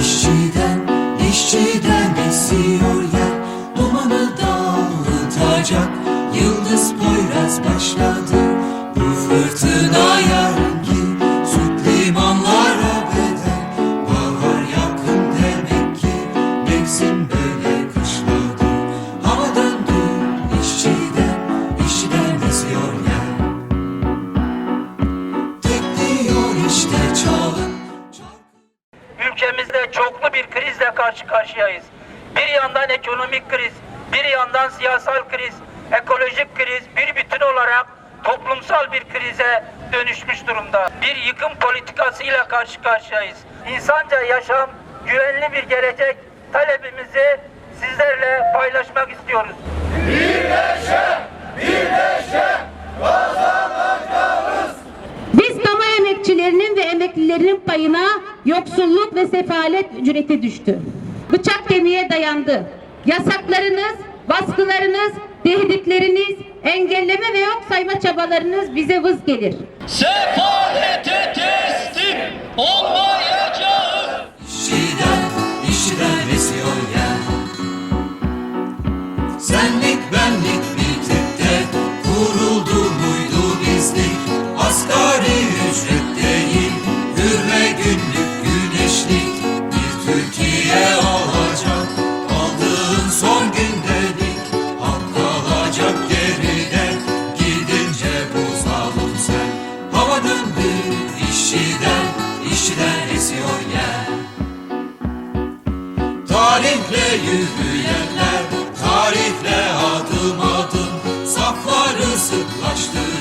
işçiden, işçiden esiyor yer Dumanı dağıtacak Yıldız Poyraz başladı. Bu fırtınaya ülkemizde çoklu bir krizle karşı karşıyayız. Bir yandan ekonomik kriz, bir yandan siyasal kriz, ekolojik kriz bir bütün olarak toplumsal bir krize dönüşmüş durumda. Bir yıkım politikasıyla karşı karşıyayız. İnsanca yaşam, güvenli bir gelecek talebimizi sizlerle paylaşmak istiyoruz. Biz kamu emekçilerinin ve emeklilerinin payına yoksulluk ve sefalet ücreti düştü. Bıçak kemiğe dayandı. Yasaklarınız, baskılarınız, tehditleriniz, engelleme ve yok sayma çabalarınız bize vız gelir. Sefalete teslim olmayacağız. İşçiden, işçiden esiyor yer Senlik benlik bir tekte Kuruldu muydu bizlik Asgari ücret işçiden esiyor yer Tarihle yürüyenler, tarihle adım adım Safları sıklaştırın,